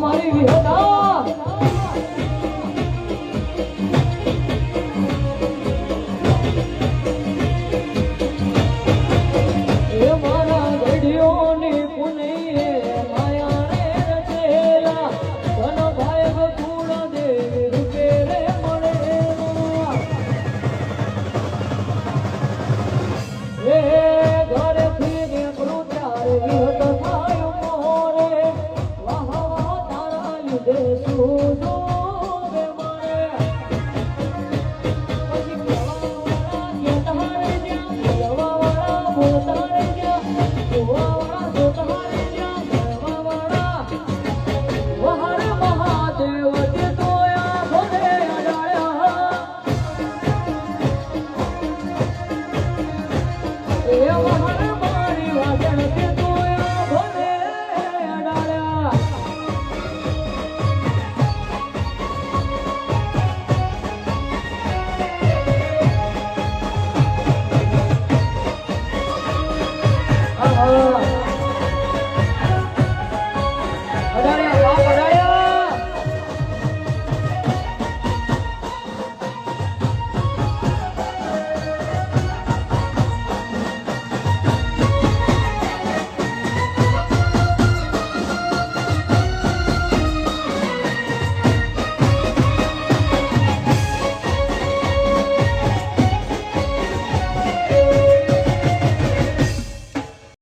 મારી વિહત વિહત થાય